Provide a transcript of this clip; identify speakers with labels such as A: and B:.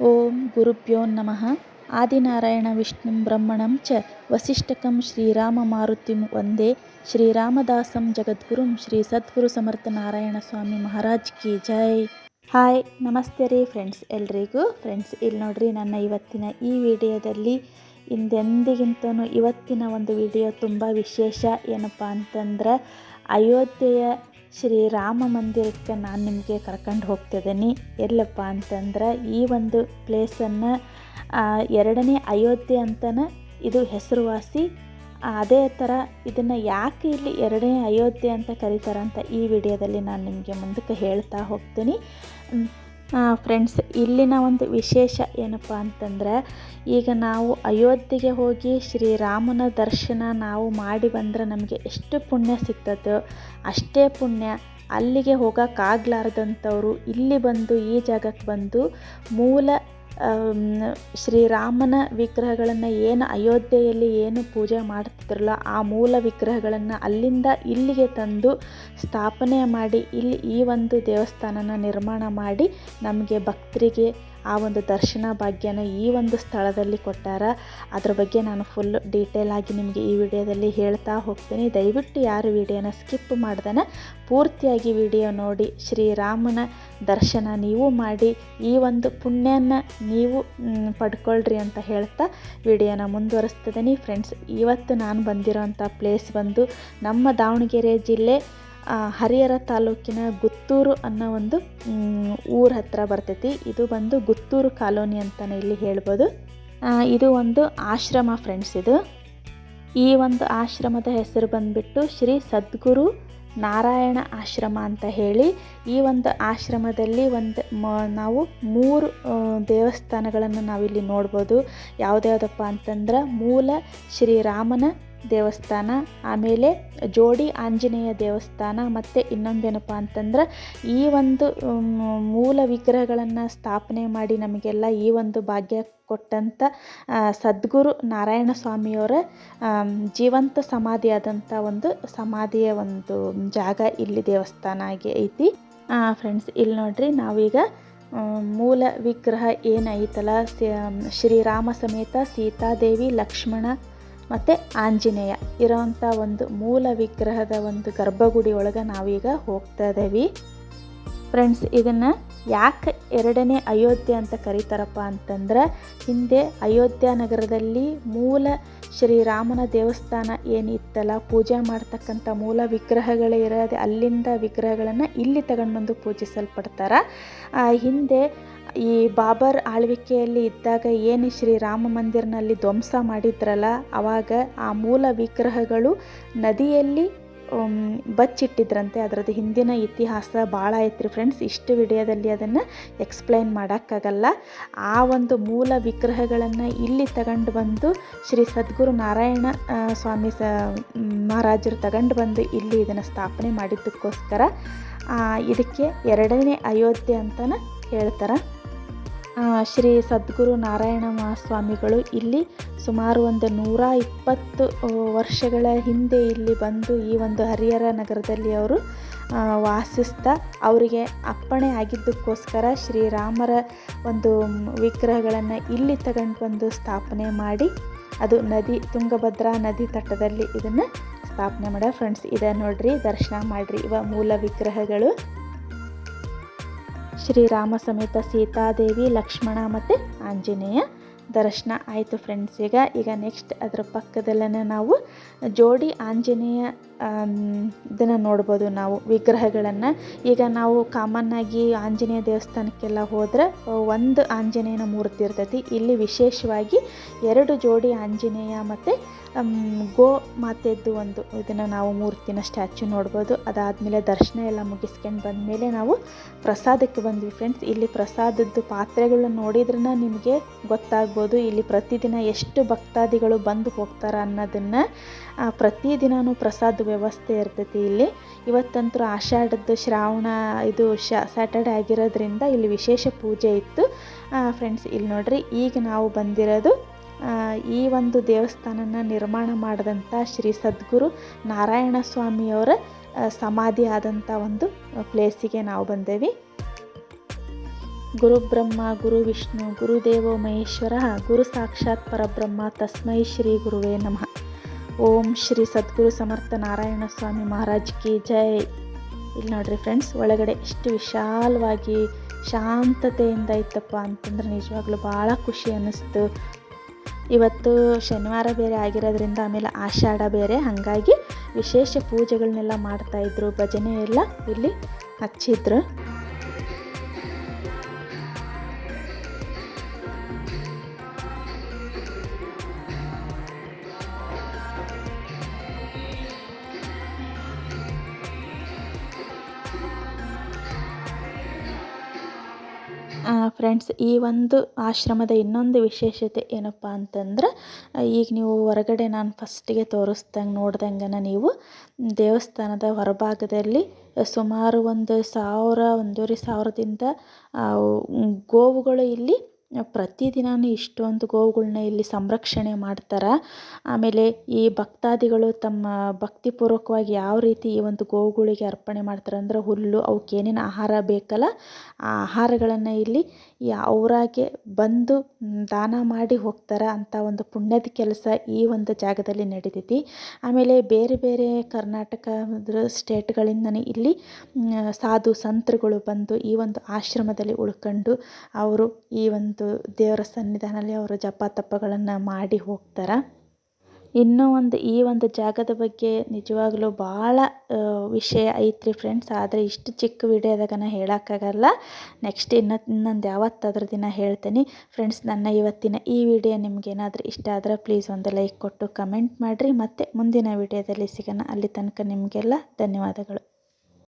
A: ಓಂ ಗುರುಭ್ಯೋ ನಮಃ ಆದಿನಾರಾಯಣ ವಿಷ್ಣು ಬ್ರಹ್ಮಣಂ ಚ ವಸಿಷ್ಠಕಂ ಶ್ರೀರಾಮಮಾರುತಿಂ ವಂದೇ ಶ್ರೀರಾಮದಾಸಂ ಜಗದ್ಗುರುಂ ಶ್ರೀ ಸದ್ಗುರು ಸಮರ್ಥ ನಾರಾಯಣ ಸ್ವಾಮಿ ಮಹಾರಾಜ್ ಕಿ ಜೈ ಹಾಯ್ ನಮಸ್ತೆ ರೀ ಫ್ರೆಂಡ್ಸ್ ಎಲ್ರಿಗೂ. ಫ್ರೆಂಡ್ಸ್ ಇಲ್ಲಿ ನೋಡ್ರಿ ನನ್ನ ಇವತ್ತಿನ ಈ ವಿಡಿಯೋದಲ್ಲಿ ಹಿಂದೆಂದಿಗಿಂತನೂ ಇವತ್ತಿನ ಒಂದು ವಿಡಿಯೋ ತುಂಬ ವಿಶೇಷ. ಏನಪ್ಪ ಅಂತಂದ್ರೆ, ಅಯೋಧ್ಯೆಯ ಶ್ರೀರಾಮ ಮಂದಿರಕ್ಕೆ ನಾನು ನಿಮಗೆ ಕರ್ಕೊಂಡು ಹೋಗ್ತಿದ್ದೀನಿ. ಎಲ್ಲಪ್ಪ ಅಂತಂದ್ರೆ ಈ ಒಂದು ಪ್ಲೇಸನ್ನು ಎರಡನೇ ಅಯೋಧ್ಯೆ ಅಂತಲೇ ಇದು ಹೆಸರುವಾಸಿ. ಅದೇ ಥರ ಇದನ್ನು ಯಾಕೆ ಇಲ್ಲಿ ಎರಡನೇ ಅಯೋಧ್ಯೆ ಅಂತ ಕರೀತಾರಂತ ಈ ವಿಡಿಯೋದಲ್ಲಿ ನಾನು ನಿಮಗೆ ಮುಂದಕ್ಕೆ ಹೇಳ್ತಾ ಹೋಗ್ತೀನಿ. ಫ್ರೆಂಡ್ಸ್ ಇಲ್ಲಿನ ಒಂದು ವಿಶೇಷ ಏನಪ್ಪ ಅಂತಂದ್ರೆ, ಈಗ ನಾವು ಅಯೋಧ್ಯೆಗೆ ಹೋಗಿ ಶ್ರೀರಾಮನ ದರ್ಶನ ನಾವು ಮಾಡಿ ಬಂದ್ರೆ ನಮಗೆ ಎಷ್ಟು ಪುಣ್ಯ ಸಿಗ್ತದೋ ಅಷ್ಟೇ ಪುಣ್ಯ. ಅಲ್ಲಿಗೆ ಹೋಗೋಕ್ಕಾಗ್ಲಾರ್ದಂಥವ್ರು ಇಲ್ಲಿ ಬಂದು, ಈ ಜಾಗಕ್ಕೆ ಬಂದು ಮೂಲ ಶ್ರೀರಾಮನ ವಿಗ್ರಹಗಳನ್ನು ಏನು ಅಯೋಧ್ಯೆಯಲ್ಲಿ ಏನು ಪೂಜೆ ಮಾಡ್ತಿದ್ರಲ್ಲ ಆ ಮೂಲ ವಿಗ್ರಹಗಳನ್ನು ಅಲ್ಲಿಂದ ಇಲ್ಲಿಗೆ ತಂದು ಸ್ಥಾಪನೆ ಮಾಡಿ ಇಲ್ಲಿ ಈ ಒಂದು ದೇವಸ್ಥಾನನ ನಿರ್ಮಾಣ ಮಾಡಿ ನಮಗೆ ಭಕ್ತರಿಗೆ ಆ ಒಂದು ದರ್ಶನ ಭಾಗ್ಯನ ಈ ಒಂದು ಸ್ಥಳದಲ್ಲಿ ಕೊಟ್ಟಾರ. ಅದ್ರ ಬಗ್ಗೆ ನಾನು ಫುಲ್ ಡೀಟೇಲ್ ಆಗಿ ನಿಮಗೆ ಈ ವಿಡಿಯೋದಲ್ಲಿ ಹೇಳ್ತಾ ಹೋಗ್ತೀನಿ. ದಯವಿಟ್ಟು ಯಾರು ವಿಡಿಯೋನ ಸ್ಕಿಪ್ ಮಾಡ್ದೇ ಪೂರ್ತಿಯಾಗಿ ವಿಡಿಯೋ ನೋಡಿ. ಶ್ರೀರಾಮನ ದರ್ಶನ ನೀವು ಮಾಡಿ. ಈ ಒಂದು ಪುಣ್ಯನ ನೀವು ಪಡ್ಕೊಳ್ರಿ ಅಂತ ಹೇಳ್ತಾ ವಿಡಿಯೋನ ಮುಂದುವರಿಸ್ತಿದ್ದೀನಿ ಫ್ರೆಂಡ್ಸ್ ಇವತ್ತು ನಾನು ಬಂದಿರೋಂಥ ಪ್ಲೇಸ್ ಬಂದು ನಮ್ಮ ದಾವಣಗೆರೆ ಜಿಲ್ಲೆ ಹರಿಹರ ತಾಲೂಕಿನ ಗುತ್ತೂರು ಅನ್ನೋ ಒಂದು ಊರ ಹತ್ರ ಬರ್ತೈತಿ. ಇದು ಬಂದು ಗುತ್ತೂರು ಕಾಲೋನಿ ಅಂತಲೇ ಇಲ್ಲಿ ಹೇಳ್ಬೋದು. ಇದು ಒಂದು ಆಶ್ರಮ ಫ್ರೆಂಡ್ಸ್ ಇದು. ಈ ಒಂದು ಆಶ್ರಮದ ಹೆಸರು ಬಂದುಬಿಟ್ಟು ಶ್ರೀ ಸದ್ಗುರು ನಾರಾಯಣ ಆಶ್ರಮ ಅಂತ ಹೇಳಿ, ಈ ಒಂದು ಆಶ್ರಮದಲ್ಲಿ ಒಂದು ಮ, ನಾವು ಮೂರು ದೇವಸ್ಥಾನಗಳನ್ನು ನಾವಿಲ್ಲಿ ನೋಡ್ಬೋದು. ಯಾವುದ್ಯಾವುದಪ್ಪ ಅಂತಂದ್ರೆ ಮೂಲ ಶ್ರೀರಾಮನ ದೇವಸ್ಥಾನ, ಆಮೇಲೆ ಜೋಡಿ ಆಂಜನೇಯ ದೇವಸ್ಥಾನ, ಮತ್ತು ಇನ್ನೊಂದೇನಪ್ಪ ಅಂತಂದ್ರೆ ಈ ಒಂದು ಮೂಲ ವಿಗ್ರಹಗಳನ್ನು ಸ್ಥಾಪನೆ ಮಾಡಿ ನಮಗೆಲ್ಲ ಈ ಒಂದು ಭಾಗ್ಯ ಕೊಟ್ಟಂಥ ಸದ್ಗುರು ನಾರಾಯಣ ಸ್ವಾಮಿಯವರ ಜೀವಂತ ಸಮಾಧಿ ಆದಂಥ ಒಂದು ಸಮಾಧಿಯ ಒಂದು ಜಾಗ ಇಲ್ಲಿ ದೇವಸ್ಥಾನ ಆಗಿ ಐತಿ. ಫ್ರೆಂಡ್ಸ್ ಇಲ್ಲಿ ನೋಡ್ರಿ ನಾವೀಗ ಮೂಲ ವಿಗ್ರಹ ಏನೈತಲ್ಲ ಶ್ರೀರಾಮ ಸಮೇತ ಸೀತಾದೇವಿ, ಲಕ್ಷ್ಮಣ ಮತ್ತು ಆಂಜನೇಯ ಇರೋವಂಥ ಒಂದು ಮೂಲ ವಿಗ್ರಹದ ಒಂದು ಗರ್ಭಗುಡಿ ಒಳಗೆ ನಾವೀಗ ಹೋಗ್ತಾ ಇದ್ದೀವಿ. ಫ್ರೆಂಡ್ಸ್ ಇದನ್ನು ಯಾಕೆ ಎರಡನೇ ಅಯೋಧ್ಯೆ ಅಂತ ಕರೀತಾರಪ್ಪ ಅಂತಂದ್ರೆ, ಹಿಂದೆ ಅಯೋಧ್ಯ ನಗರದಲ್ಲಿ ಮೂಲ ಶ್ರೀರಾಮನ ದೇವಸ್ಥಾನ ಏನಿತ್ತಲ್ಲ, ಪೂಜೆ ಮಾಡ್ತಕ್ಕಂಥ ಮೂಲ ವಿಗ್ರಹಗಳೇ ಇರೋದು ಅಲ್ಲಿಂದ ವಿಗ್ರಹಗಳನ್ನು ಇಲ್ಲಿ ತಗೊಂಡು ಬಂದು ಪೂಜಿಸಲ್ಪಡ್ತಾರೆ ಹಿಂದೆ ಈ ಬಾಬರ್ ಆಳ್ವಿಕೆಯಲ್ಲಿ ಇದ್ದಾಗ ಏನು ಶ್ರೀರಾಮ ಮಂದಿರನಲ್ಲಿ ಧ್ವಂಸ ಮಾಡಿದ್ರಲ್ಲ ಆವಾಗ ಆ ಮೂಲ ವಿಗ್ರಹಗಳು ನದಿಯಲ್ಲಿ ಬಚ್ಚಿಟ್ಟಿದ್ರಂತೆ. ಅದರದ್ದು ಹಿಂದಿನ ಇತಿಹಾಸ ಭಾಳ ಐತ್ರಿ ಫ್ರೆಂಡ್ಸ್ ಇಷ್ಟು ವಿಡಿಯೋದಲ್ಲಿ ಅದನ್ನು ಎಕ್ಸ್ಪ್ಲೈನ್ ಮಾಡೋಕ್ಕಾಗಲ್ಲ. ಆ ಒಂದು ಮೂಲ ವಿಗ್ರಹಗಳನ್ನು ಇಲ್ಲಿ ತಗೊಂಡು ಬಂದು ಶ್ರೀ ಸದ್ಗುರು ನಾರಾಯಣ ಸ್ವಾಮಿ ಸ, ಮಹಾರಾಜರು ತಗೊಂಡು ಬಂದು ಇಲ್ಲಿ ಇದನ್ನು ಸ್ಥಾಪನೆ ಮಾಡಿದ್ದಕ್ಕೋಸ್ಕರ ಇದಕ್ಕೆ ಎರಡನೇ ಅಯೋಧ್ಯೆ ಅಂತಲೇ ಹೇಳ್ತಾರೆ. ಶ್ರೀ ಸದ್ಗುರು ನಾರಾಯಣ ಮಹಾಸ್ವಾಮಿಗಳು ಇಲ್ಲಿ ಸುಮಾರು ಒಂದು ನೂರ ಇಪ್ಪತ್ತು ವರ್ಷಗಳ ಹಿಂದೆ ಇಲ್ಲಿ ಬಂದು ಈ ಒಂದು ಹರಿಹರ ನಗರದಲ್ಲಿ ಅವರು ವಾಸಿಸ್ತಾ. ಅವರಿಗೆ ಅಪ್ಪಣೆ ಆಗಿದ್ದಕ್ಕೋಸ್ಕರ ಶ್ರೀರಾಮರ ಒಂದು ವಿಗ್ರಹಗಳನ್ನು ಇಲ್ಲಿ ತಗೊಂಡು ಬಂದು ಸ್ಥಾಪನೆ ಮಾಡಿ, ಅದು ನದಿ, ತುಂಗಭದ್ರಾ ನದಿ ತಟ್ಟದಲ್ಲಿ ಇದನ್ನು ಸ್ಥಾಪನೆ ಮಾಡ. ಫ್ರೆಂಡ್ಸ್, ಇದೆ ನೋಡ್ರಿ, ದರ್ಶನ ಮಾಡಿರಿ ಇವ ಮೂಲ ವಿಗ್ರಹಗಳು. ಶ್ರೀರಾಮ ಸಮೇತ ಸೀತಾದೇವಿ, ಲಕ್ಷ್ಮಣ ಮತ್ತು ಆಂಜನೇಯ. ದರ್ಶನ ಆಯಿತು ಫ್ರೆಂಡ್ಸ್ ಈಗ ಈಗ ನೆಕ್ಸ್ಟ್ ಅದರ ಪಕ್ಕದಲ್ಲೇ ನಾವು ಜೋಡಿ ಆಂಜನೇಯ ಇದನ್ನು ನೋಡ್ಬೋದು ನಾವು ವಿಗ್ರಹಗಳನ್ನು. ಈಗ ನಾವು ಕಾಮನ್ನಾಗಿ ಆಂಜನೇಯ ದೇವಸ್ಥಾನಕ್ಕೆಲ್ಲ ಹೋದರೆ ಒಂದು ಆಂಜನೇಯನ ಮೂರ್ತಿ ಇರ್ತೈತಿ. ಇಲ್ಲಿ ವಿಶೇಷವಾಗಿ ಎರಡು ಜೋಡಿ ಆಂಜನೇಯ ಮತ್ತು ಗೋ ಮಾತೆದ್ದು ಒಂದು ಇದನ್ನು ನಾವು ಮೂರ್ತಿನ ಸ್ಟ್ಯಾಚು ನೋಡ್ಬೋದು. ಅದಾದಮೇಲೆ ದರ್ಶನ ಎಲ್ಲ ಮುಗಿಸ್ಕೊಂಡು ಬಂದಮೇಲೆ ನಾವು ಪ್ರಸಾದಕ್ಕೆ ಬಂದ್ವಿ ಫ್ರೆಂಡ್ಸ್ ಇಲ್ಲಿ ಪ್ರಸಾದದ್ದು ಪಾತ್ರೆಗಳನ್ನ ನೋಡಿದ್ರೆ ನಿಮಗೆ ಗೊತ್ತಾಗ್ಬೋದು. ಇಲ್ಲಿ ಪ್ರತಿದಿನ ಎಷ್ಟು ಭಕ್ತಾದಿಗಳು ಬಂದು ಹೋಗ್ತಾರೆ ಅನ್ನೋದನ್ನು ಪ್ರತಿದಿನವೂ ಪ್ರಸಾದ ವ್ಯವಸ್ಥೆ ಇರ್ತೈತಿ ಇಲ್ಲಿ. ಇವತ್ತಂತೂ ಆಷಾಢದ್ದು ಶ್ರಾವಣ ಇದು ಶ ಸ್ಯಾಟರ್ಡೆ ಆಗಿರೋದ್ರಿಂದ ಇಲ್ಲಿ ವಿಶೇಷ ಪೂಜೆ ಇತ್ತು. ಫ್ರೆಂಡ್ಸ್ ಇಲ್ಲಿ ನೋಡ್ರಿ, ಈಗ ನಾವು ಬಂದಿರೋದು ಈ ಒಂದು ದೇವಸ್ಥಾನನ ನಿರ್ಮಾಣ ಮಾಡಿದಂಥ ಶ್ರೀ ಸದ್ಗುರು ನಾರಾಯಣ ಸ್ವಾಮಿಯವರ ಸಮಾಧಿ ಆದಂಥ ಒಂದು ಪ್ಲೇಸಿಗೆ ನಾವು ಬಂದೇವಿ. ಗುರುಬ್ರಹ್ಮ ಗುರು ವಿಷ್ಣು, ಗುರುದೇವೋ ಮಹೇಶ್ವರ, ಗುರು ಸಾಕ್ಷಾತ್ ಪರಬ್ರಹ್ಮ, ತಸ್ಮೈ ಶ್ರೀ ಗುರುವೇ ನಮಃ. ಓಂ ಶ್ರೀ ಸದ್ಗುರು ಸಮರ್ಥ ನಾರಾಯಣ ಸ್ವಾಮಿ ಮಹಾರಾಜ್ ಕಿ ಜೈ. ಇಲ್ಲಿ ನೋಡ್ರಿ ಫ್ರೆಂಡ್ಸ್ ಒಳಗಡೆ ಎಷ್ಟು ವಿಶಾಲವಾಗಿ ಶಾಂತತೆಯಿಂದ ಇತ್ತಪ್ಪ ಅಂತಂದ್ರೆ ನಿಜವಾಗ್ಲೂ ಭಾಳ ಖುಷಿ ಅನ್ನಿಸ್ತು. ಇವತ್ತು ಶನಿವಾರ ಬೇರೆ ಆಗಿರೋದ್ರಿಂದ ಆಮೇಲೆ ಆಷಾಢ ಬೇರೆ, ಹಾಗಾಗಿ ವಿಶೇಷ ಪೂಜೆಗಳನ್ನೆಲ್ಲ ಮಾಡ್ತಾಯಿದ್ರು ಭಜನೆ ಎಲ್ಲ ಇಲ್ಲಿ ಹಚ್ಚಿದ್ರು. ಫ್ರೆಂಡ್ಸ್ ಈ ಒಂದು ಆಶ್ರಮದ ಇನ್ನೊಂದು ವಿಶೇಷತೆ ಏನಪ್ಪ ಅಂತಂದ್ರೆ ಈಗ ನೀವು ಹೊರಗಡೆ ನಾನು ಫಸ್ಟಿಗೆ ತೋರಿಸ್ದಂಗೆ ನೋಡ್ದಂಗೆ ನೀವು ದೇವಸ್ಥಾನದ ಹೊರಭಾಗದಲ್ಲಿ ಸುಮಾರು ಒಂದು ಸಾವಿರ, ಒಂದೂವರೆ ಸಾವಿರದಿಂದ ಗೋವುಗಳು ಇಲ್ಲಿ ಪ್ರತಿದಿನವೂ ಇಷ್ಟೊಂದು ಗೋವುಗಳನ್ನ ಇಲ್ಲಿ ಸಂರಕ್ಷಣೆ ಮಾಡ್ತಾರೆ. ಆಮೇಲೆ ಈ ಭಕ್ತಾದಿಗಳು ತಮ್ಮ ಭಕ್ತಿಪೂರ್ವಕವಾಗಿ ಯಾವ ರೀತಿ ಈ ಒಂದು ಗೋವುಗಳಿಗೆ ಅರ್ಪಣೆ ಮಾಡ್ತಾರೆ ಅಂದ್ರೆ ಹುಲ್ಲು, ಅವಕ್ಕೆ ಏನೇನು ಆಹಾರ ಬೇಕಲ್ಲ, ಆ ಆಹಾರಗಳನ್ನು ಇಲ್ಲಿ ಅವರಾಗೆ ಬಂದು ದಾನ ಮಾಡಿ ಹೋಗ್ತಾರೆ ಅಂತ ಒಂದು ಪುಣ್ಯದ ಕೆಲಸ ಈ ಒಂದು ಜಾಗದಲ್ಲಿ ನಡಿತೈತಿ. ಆಮೇಲೆ ಬೇರೆ ಬೇರೆ ಕರ್ನಾಟಕ ಸ್ಟೇಟ್ಗಳಿಂದನೇ ಇಲ್ಲಿ ಸಾಧು ಸಂತರುಗಳು ಬಂದು ಈ ಒಂದು ಆಶ್ರಮದಲ್ಲಿ ಉಳ್ಕೊಂಡು ಅವರು ಈ ಒಂದು ದೇವರ ಸನ್ನಿಧಾನದಲ್ಲಿ ಅವರು ಜಪ ತಪ್ಪಗಳನ್ನು ಮಾಡಿ ಹೋಗ್ತಾರೆ. ಇನ್ನೂ ಒಂದು ಈ ಒಂದು ಜಾಗದ ಬಗ್ಗೆ ನಿಜವಾಗ್ಲೂ ಭಾಳ ವಿಷಯ ಐತ್ರಿ ಫ್ರೆಂಡ್ಸ್ ಆದರೆ ಇಷ್ಟು ಚಿಕ್ಕ ವಿಡಿಯೋದಾಗ ನಾನು ಹೇಳೋಕ್ಕಾಗಲ್ಲ. ನೆಕ್ಸ್ಟ್ ಇನ್ನು ಇನ್ನೊಂದು ಯಾವತ್ತಾದ್ರೂ ದಿನ ಹೇಳ್ತೀನಿ. ಫ್ರೆಂಡ್ಸ್ ನನ್ನ ಇವತ್ತಿನ ಈ ವಿಡಿಯೋ ನಿಮಗೇನಾದರೂ ಇಷ್ಟ ಆದರೆ ಪ್ಲೀಸ್ ಒಂದು ಲೈಕ್ ಕೊಟ್ಟು ಕಮೆಂಟ್ ಮಾಡಿರಿ. ಮತ್ತು ಮುಂದಿನ ವಿಡಿಯೋದಲ್ಲಿ ಸಿಗೋಣ. ಅಲ್ಲಿ ತನಕ ನಿಮಗೆಲ್ಲ ಧನ್ಯವಾದಗಳು.